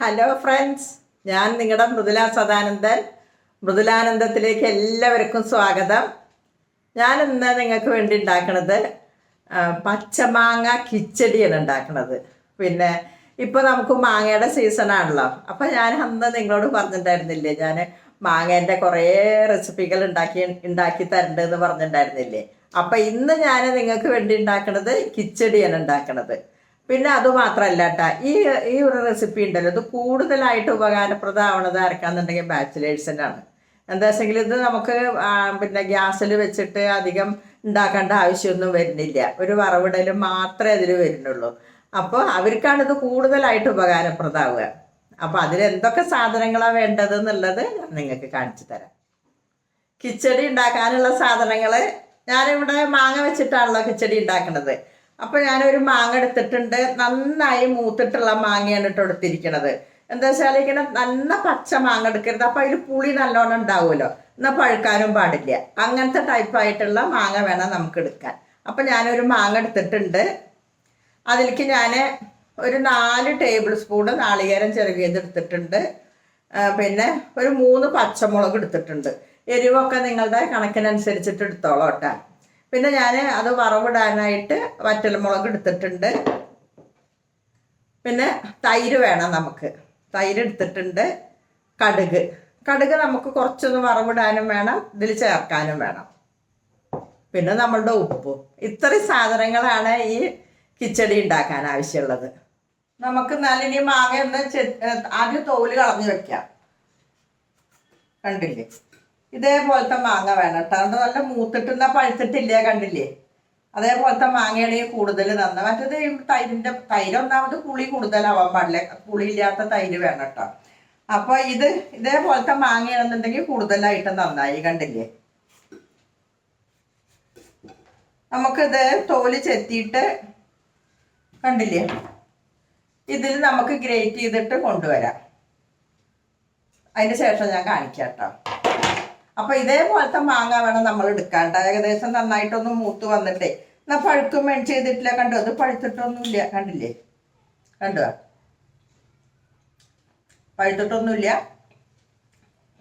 Hello friends ഞാൻ നിങ്ങളുടെ മൃദുല സദാനന്ദൻ. മൃദുലാനന്ദത്തിലേക്ക് എല്ലാവർക്കും സ്വാഗതം. ഞാൻ ഇന്ന് നിങ്ങൾക്ക് വേണ്ടി ഉണ്ടാക്കണത് പച്ചമാങ്ങ കിച്ചടിയാണ് ഉണ്ടാക്കണത്. പിന്നെ ഇപ്പോൾ നമുക്ക് മാങ്ങയുടെ സീസണാണല്ലോ അപ്പം ഞാൻ അന്ന് നിങ്ങളോട് പറഞ്ഞിട്ടുണ്ടായിരുന്നില്ലേ ഞാൻ മാങ്ങേന്റെ കുറേ റെസിപ്പികൾ ഉണ്ടാക്കി ഉണ്ടാക്കി തരണ്ട് എന്ന് പറഞ്ഞിട്ടുണ്ടായിരുന്നില്ലേ. അപ്പം ഇന്ന് ഞാൻ നിങ്ങൾക്ക് വേണ്ടി ഉണ്ടാക്കണത് കിച്ചടിയാണ് ഉണ്ടാക്കണത്. പിന്നെ അത് മാത്രമല്ല കേട്ടാ ഈ ഈ ഒരു റെസിപ്പി ഉണ്ടല്ലോ ഇത് കൂടുതലായിട്ട് ഉപകാരപ്രദമാവണത് ആർക്കാന്നുണ്ടെങ്കിൽ ബാച്ചിലേഴ്സിനാണ് എന്താ വെച്ചെങ്കിൽ ഇത് നമുക്ക് പിന്നെ ഗ്യാസിൽ വെച്ചിട്ട് അധികം ഉണ്ടാക്കേണ്ട ആവശ്യമൊന്നും വരുന്നില്ല. ഒരു വറവിടൽ മാത്രമേ അതിൽ വരുന്നുള്ളൂ. അപ്പോൾ അവർക്കാണ് ഇത് കൂടുതലായിട്ട് ഉപകാരപ്രദമാവുക. അപ്പോൾ അതിൽ എന്തൊക്കെ സാധനങ്ങളാണ് വേണ്ടത് എന്നുള്ളത് നിങ്ങൾക്ക് കാണിച്ചു തരാം. കിച്ചടി ഉണ്ടാക്കാനുള്ള സാധനങ്ങൾ ഞാനിവിടെ മാങ്ങ വെച്ചിട്ടാണല്ലോ കിച്ചടി ഉണ്ടാക്കുന്നത് അപ്പോൾ ഞാനൊരു മാങ്ങ എടുത്തിട്ടുണ്ട്. നന്നായി മൂത്തിട്ടുള്ള മാങ്ങയാണ് കേട്ടോ എടുത്തിരിക്കണത്. എന്താ വെച്ചാൽ ഇങ്ങനെ നല്ല പച്ച മാങ്ങ എടുക്കരുത്. അപ്പോൾ അതിൽ പുളി നല്ലോണം ഉണ്ടാവുമല്ലോ. എന്നാൽ പഴുക്കാനും പാടില്ല. അങ്ങനത്തെ ടൈപ്പായിട്ടുള്ള മാങ്ങ വേണം നമുക്ക് എടുക്കാൻ. അപ്പോൾ ഞാനൊരു മാങ്ങ എടുത്തിട്ടുണ്ട്. അതിലേക്ക് ഞാൻ ഒരു നാല് ടേബിൾ സ്പൂണ് നാളികേരം ചെറുകിയത് എടുത്തിട്ടുണ്ട്. പിന്നെ ഒരു മൂന്ന് പച്ചമുളക് എടുത്തിട്ടുണ്ട്. എരിവൊക്കെ നിങ്ങളുടെ കണക്കിനനുസരിച്ചിട്ട് എടുത്തോളാം കേട്ടോ. പിന്നെ ഞാൻ അത് വറവിടാനായിട്ട് വറ്റൽമുളക് എടുത്തിട്ടുണ്ട് പിന്നെ തൈര് വേണം നമുക്ക്. തൈര് എടുത്തിട്ടുണ്ട് കടുക്. കടുക് നമുക്ക് കുറച്ചൊന്ന് വറവിടാനും വേണം ഇതിൽ ചേർക്കാനും വേണം. പിന്നെ നമ്മളുടെ ഉപ്പ്. ഇത്രയും സാധനങ്ങളാണ് ഈ കിച്ചടി ഉണ്ടാക്കാൻ ആവശ്യമുള്ളത്. നമുക്ക് നല്ലിനി മാങ്ങ ഒന്ന് ആദ്യം തോൽ കളഞ്ഞു വെക്കാം. കണ്ടില്ലേ? ഇതേപോലത്തെ മാങ്ങ വേണം കേട്ടോ. അത് നല്ല മൂത്തിട്ടുന്ന പഴുത്തിട്ടില്ല കണ്ടില്ലേ? അതേപോലത്തെ മാങ്ങയാണ് കൂടുതൽ നന്ന. മറ്റേത് തൈരിന്റെ തൈര് ഒന്നാമത് പുളി കൂടുതലാവാൻ പാടില്ല. പുളിയില്ലാത്ത തൈര് വേണം കേട്ടോ. അപ്പോൾ ഇത് ഇതേപോലത്തെ മാങ്ങയാണെന്നുണ്ടെങ്കിൽ കൂടുതലായിട്ട് നന്നായി കണ്ടില്ലേ? നമുക്കിത് തോൽ ചെത്തിയിട്ട് കണ്ടില്ലേ? ഇതിൽ നമുക്ക് ഗ്രേറ്റ് ചെയ്തിട്ട് കൊണ്ടുവരാം. അതിന് ശേഷം ഞാൻ കാണിക്കാം കേട്ടോ. അപ്പൊ ഇതേപോലത്തെ മാങ്ങ വേണം നമ്മൾ എടുക്കാൻ ഏകദേശം നന്നായിട്ടൊന്ന് മൂത്ത് വന്നിട്ടേ. എന്നാ പഴുക്കും വേണ്ടി ചെയ്തിട്ടില്ല കണ്ടോ? അത് പഴുത്തിട്ടൊന്നുമില്ല. കണ്ടില്ലേ? കണ്ടോ? പഴുത്തിട്ടൊന്നുമില്ല.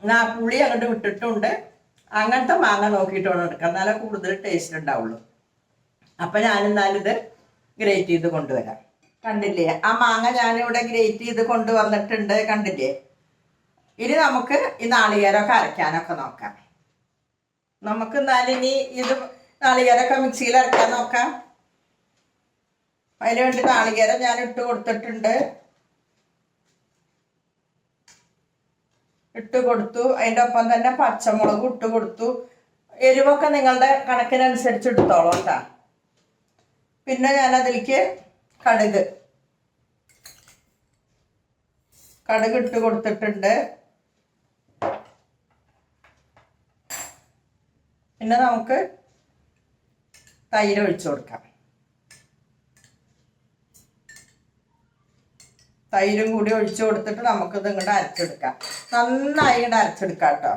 എന്നാ പുളി അങ്ങോട്ട് വിട്ടിട്ടുണ്ട്. അങ്ങനത്തെ മാങ്ങ നോക്കിയിട്ട് വേണം എടുക്കാം എന്നാലേ കൂടുതൽ ടേസ്റ്റ് ഉണ്ടാവുള്ളൂ. അപ്പം ഞാനെന്നാലിത് ഗ്രേറ്റ് ചെയ്ത് കൊണ്ടുവരാം. കണ്ടില്ലേ? ആ മാങ്ങ ഞാനിവിടെ ഗ്രേറ്റ് ചെയ്ത് കൊണ്ടുവന്നിട്ടുണ്ട്. കണ്ടില്ലേ? ഇനി നമുക്ക് ഈ നാളികേരമൊക്കെ അരയ്ക്കാനൊക്കെ നോക്കാം. നമുക്ക് എന്നാലും ഇനി ഇത് നാളികേരമൊക്കെ മിക്സിയിൽ അരയ്ക്കാൻ നോക്കാം. അതിന് വേണ്ടി നാളികേരം ഞാൻ ഇട്ട് കൊടുത്തിട്ടുണ്ട്. ഇട്ട് കൊടുത്തു. അതിന്റെ ഒപ്പം തന്നെ പച്ചമുളക് ഇട്ട് കൊടുത്തു. എരിവൊക്കെ നിങ്ങളുടെ കണക്കിനനുസരിച്ച് എടുത്തോളൂ കേട്ടോ. പിന്നെ ഞാൻ അതിലേക്ക് കടുക്. കടുക് ഇട്ട് കൊടുത്തിട്ടുണ്ട്. പിന്നെ നമുക്ക് തൈര് ഒഴിച്ചു കൊടുക്കാം. തൈരും കൂടി ഒഴിച്ചു കൊടുത്തിട്ട് നമുക്കിത് ഇങ്ങോട്ട് അരച്ചെടുക്കാം. നന്നായി ഇങ്ങോട്ട് അരച്ചെടുക്കാം കേട്ടോ.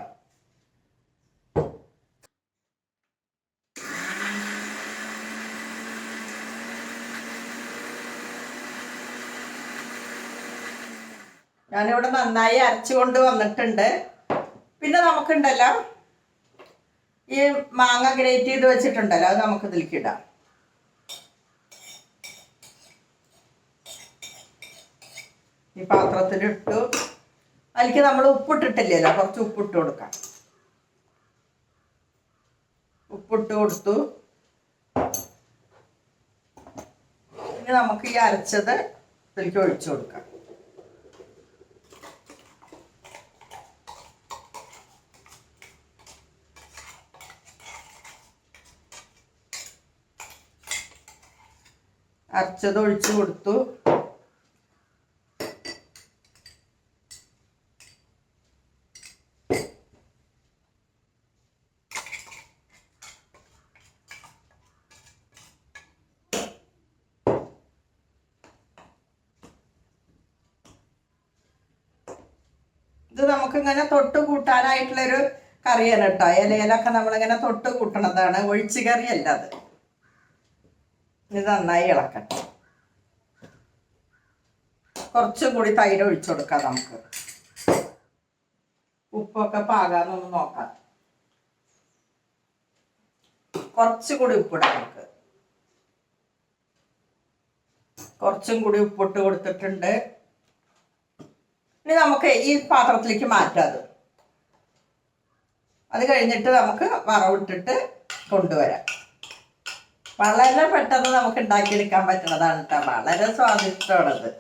ഞാനിവിടെ നന്നായി അരച്ചു കൊണ്ട് വന്നിട്ടുണ്ട്. പിന്നെ നമുക്കുണ്ടല്ലോ ഈ മാങ്ങ ഗ്രേറ്റ് ചെയ്ത് വെച്ചിട്ടുണ്ടല്ലോ അത് നമുക്ക് ഇതിലേക്ക് ഇടാം ഈ പാത്രത്തിലിട്ടു. അതിലേക്ക് നമ്മൾ ഉപ്പിട്ടിട്ടില്ലല്ലോ കുറച്ച് ഉപ്പിട്ട് കൊടുക്കാം. ഉപ്പിട്ട് കൊടുത്തു. ഇനി നമുക്ക് ഈ അരച്ചത് ഇതിലേക്ക് ഒഴിച്ചു കൊടുക്കാം. അരച്ചത് ഒഴിച്ചു കൊടുത്തു. ഇത് നമുക്കിങ്ങനെ തൊട്ട് കൂട്ടാനായിട്ടുള്ളൊരു കറിയാണ് കേട്ടോ. ഇലയിലൊക്കെ നമ്മളിങ്ങനെ തൊട്ട് കൂട്ടണതാണ്. ഒഴിച്ചു കറിയല്ല അത്. ഇത് നന്നായി ഇളക്കട്ടെ. കുറച്ചും കൂടി തൈര് ഒഴിച്ചു കൊടുക്കാം നമുക്ക്. ഉപ്പൊക്കെ പാകാന്നൊന്ന് നോക്കാം. കുറച്ചുകൂടി ഉപ്പിടാം നമുക്ക്. കുറച്ചും കൂടി ഉപ്പിട്ട് കൊടുത്തിട്ടുണ്ട്. ഇനി നമുക്ക് ഈ പാത്രത്തിലേക്ക് മാറ്റാം അത്. അത് കഴിഞ്ഞിട്ട് നമുക്ക് വറവിട്ടിട്ട് കൊണ്ടുവരാം. വളരെ പെട്ടെന്ന് നമുക്ക് ഉണ്ടാക്കിയെടുക്കാൻ പറ്റുന്നതാണ് കേട്ടോ വളരെ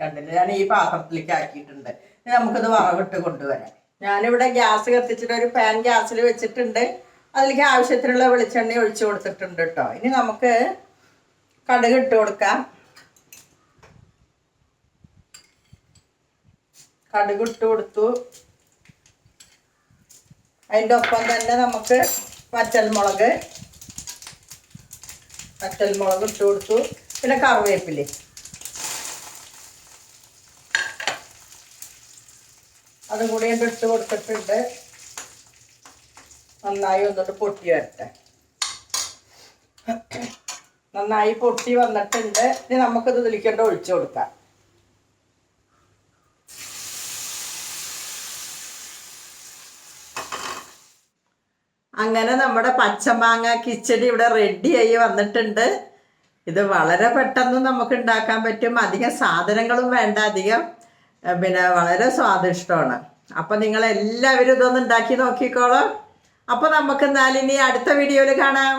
കണ്ടില്ല? ഞാൻ ഈ പാത്രത്തിലേക്ക് ആക്കിയിട്ടുണ്ട്. ഇനി നമുക്കിത് വറവിട്ട് കൊണ്ടുവരാം. ഞാനിവിടെ ഗ്യാസ് കത്തിച്ചിട്ട് ഒരു പാൻ ഗ്യാസിൽ വെച്ചിട്ടുണ്ട്. അതിലേക്ക് ആവശ്യത്തിനുള്ള വെളിച്ചെണ്ണ ഒഴിച്ചു കൊടുത്തിട്ടുണ്ട് കേട്ടോ ഇനി നമുക്ക് കടുക് ഇട്ട് കൊടുക്കാം. കടുക് ഇട്ട് കൊടുത്തു. അതിന്റെ ഒപ്പം തന്നെ നമുക്ക് വറ്റൽമുളക് വറ്റൽമുളക് ഇട്ട് കൊടുത്തു. പിന്നെ കറിവേപ്പിൽ. അതും കൂടി ഇട്ട് കൊടുത്തിട്ടുണ്ട്. നന്നായി ഒന്നിട്ട് പൊട്ടി വരട്ടെ. നന്നായി പൊട്ടി വന്നിട്ടുണ്ട്. ഇനി നമുക്കിത് ഇതിലേക്കൊണ്ട് ഒഴിച്ചു കൊടുക്കാം. അങ്ങനെ നമ്മുടെ പച്ചമാങ്ങ കിച്ചടി ഇവിടെ റെഡിയായി വന്നിട്ടുണ്ട്. ഇത് വളരെ പെട്ടെന്ന് നമുക്ക് ഉണ്ടാക്കാൻ പറ്റും. അധികം സാധനങ്ങളും വേണ്ട അധികം പിന്നെ വളരെ സ്വാദിഷ്ടമാണ്. അപ്പം നിങ്ങൾ എല്ലാവരും ഇതൊന്ന് ഉണ്ടാക്കി നോക്കിക്കോളാം. അപ്പോൾ നമുക്ക് എന്നാലിനി അടുത്ത വീഡിയോയിൽ കാണാം.